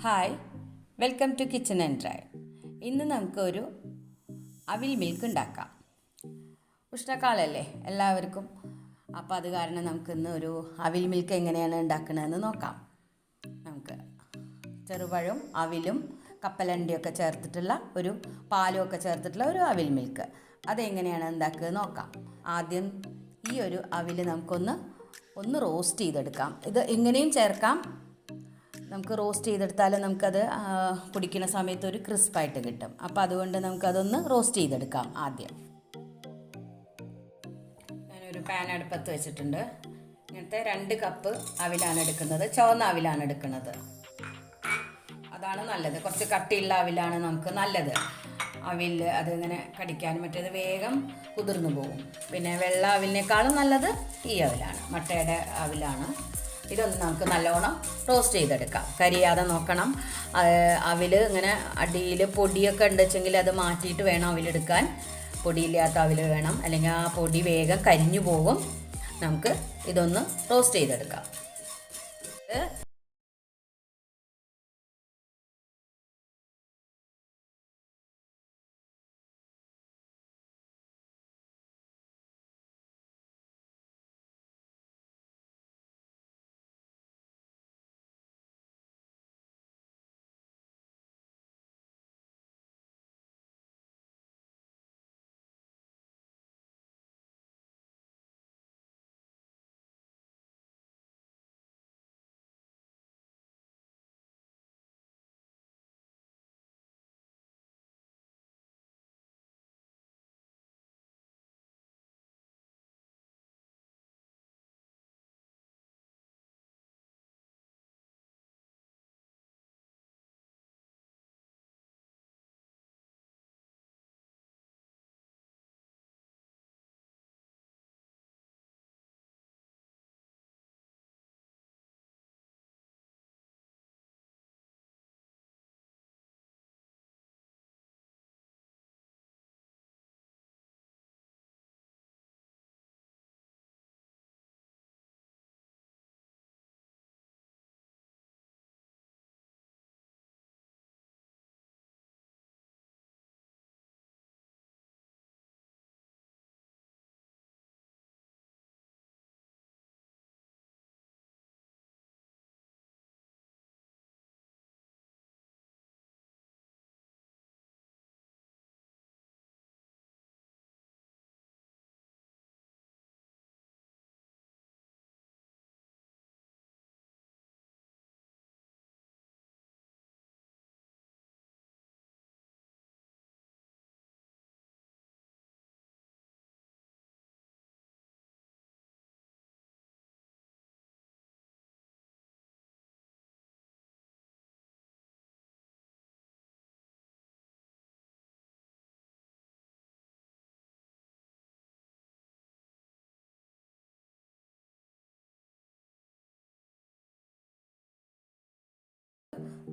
Hi welcome to kitchen and drive ഇന്ന് നമുക്കൊരു അവിൽ മിൽക്ക് ഉണ്ടാക്കാം. ഉഷ്ണക്കാലല്ലേ എല്ലാവർക്കും. അപ്പോൾ അത് കാരണം നമുക്കിന്ന് ഒരു അവിൽ മിൽക്ക് എങ്ങനെയാണ് ഉണ്ടാക്കുന്നതെന്ന് നോക്കാം. നമുക്ക് ചെറുപഴവും അവിലും കപ്പലണ്ടിയൊക്കെ ചേർത്തിട്ടുള്ള ഒരു പാലും ഒക്കെ ചേർത്തിട്ടുള്ള ഒരു അവിൽ മിൽക്ക് അതെങ്ങനെയാണ് ഉണ്ടാക്കുക നോക്കാം. ആദ്യം ഈ ഒരു അവിൽ നമുക്കൊന്ന് ഒന്ന് റോസ്റ്റ് ചെയ്തെടുക്കാം. ഇത് എങ്ങനെയും ചേർക്കാം. നമുക്ക് റോസ്റ്റ് ചെയ്തെടുത്താൽ നമുക്കത് കുടിക്കുന്ന സമയത്ത് ഒരു ക്രിസ്പായിട്ട് കിട്ടും. അപ്പോൾ അതുകൊണ്ട് നമുക്കതൊന്ന് റോസ്റ്റ് ചെയ്തെടുക്കാം ആദ്യം. ഞാനൊരു പാൻ അടുപ്പത്ത് വെച്ചിട്ടുണ്ട്. ഇങ്ങനത്തെ രണ്ട് കപ്പ് അവിലാണ് എടുക്കുന്നത്. ചുവന്ന അവിലാണ് എടുക്കുന്നത്. അതാണ് നല്ലത്. കുറച്ച് കട്ടിയുള്ള അവിലാണ് നമുക്ക് നല്ലത്. അവിൽ അതിങ്ങനെ കടിക്കാനും മറ്റേത് വേഗം കുതിർന്നു പോകും. പിന്നെ വെള്ള അവിലിനേക്കാളും നല്ലത് ഈ അവിലാണ്. മട്ടയുടെ അവിലാണ്. ഇതൊന്ന് നമുക്ക് നല്ലോണം റോസ്റ്റ് ചെയ്തെടുക്കാം. കരിയാതെ നോക്കണം. അവിൽ ഇങ്ങനെ അടിയിൽ പൊടിയൊക്കെ ഉണ്ടെച്ചെങ്കിൽ അത് മാറ്റിയിട്ട് വേണം അവിലെടുക്കാൻ. പൊടിയില്ലാത്ത അവിൽ വേണം. അല്ലെങ്കിൽ ആ പൊടി വേഗം കരിഞ്ഞു പോകും. നമുക്ക് ഇതൊന്ന് റോസ്റ്റ് ചെയ്തെടുക്കാം.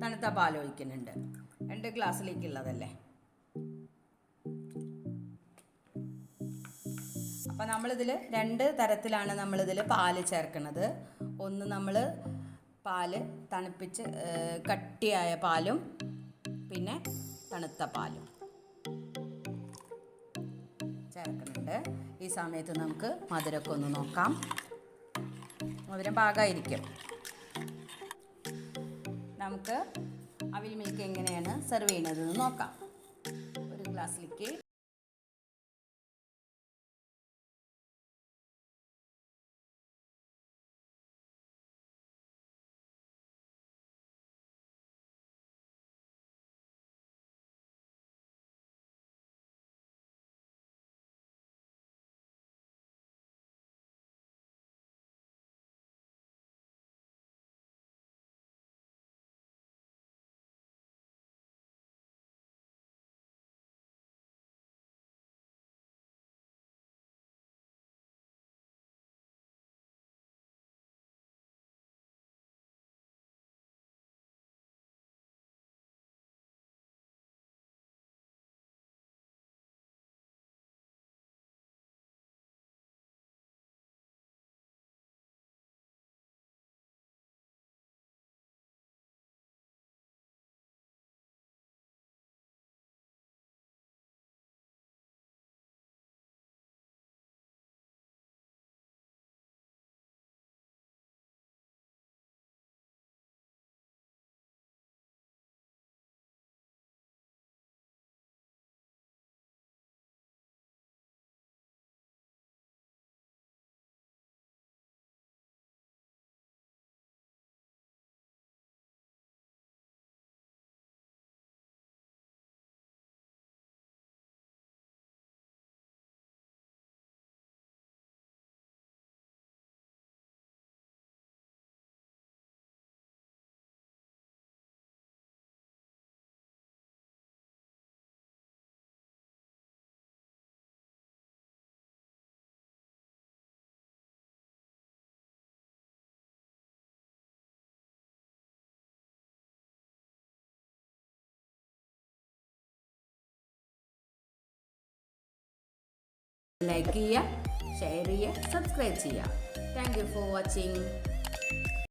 തണുത്ത പാൽ ഒഴിക്കുന്നുണ്ട്. രണ്ട് ഗ്ലാസ്സിലേക്കുള്ളതല്ലേ? അപ്പം നമ്മളിതിൽ രണ്ട് തരത്തിലാണ് നമ്മളിതിൽ പാൽ ചേർക്കുന്നത്. ഒന്ന് നമ്മൾ പാൽ തണുപ്പിച്ച് കട്ടിയായ പാലും പിന്നെ തണുത്ത പാലും ചേർക്കുന്നുണ്ട്. ഈ സമയത്ത് നമുക്ക് മധുരമൊക്കെ ഒന്ന് നോക്കാം. മധുരം പാകമായിരിക്കും നമുക്ക് അവിൽ മിൽക്ക് എങ്ങനെയാണ് സെർവ് ചെയ്യുന്നത് നോക്കാം. ഒരു ഗ്ലാസ് ഗ്ലാസ്സിലേക്ക് ലൈക്ക് ചെയ്യുക ഷെയർ ചെയ്യുക സബ്സ്ക്രൈബ് ചെയ്യുക. Thank you for watching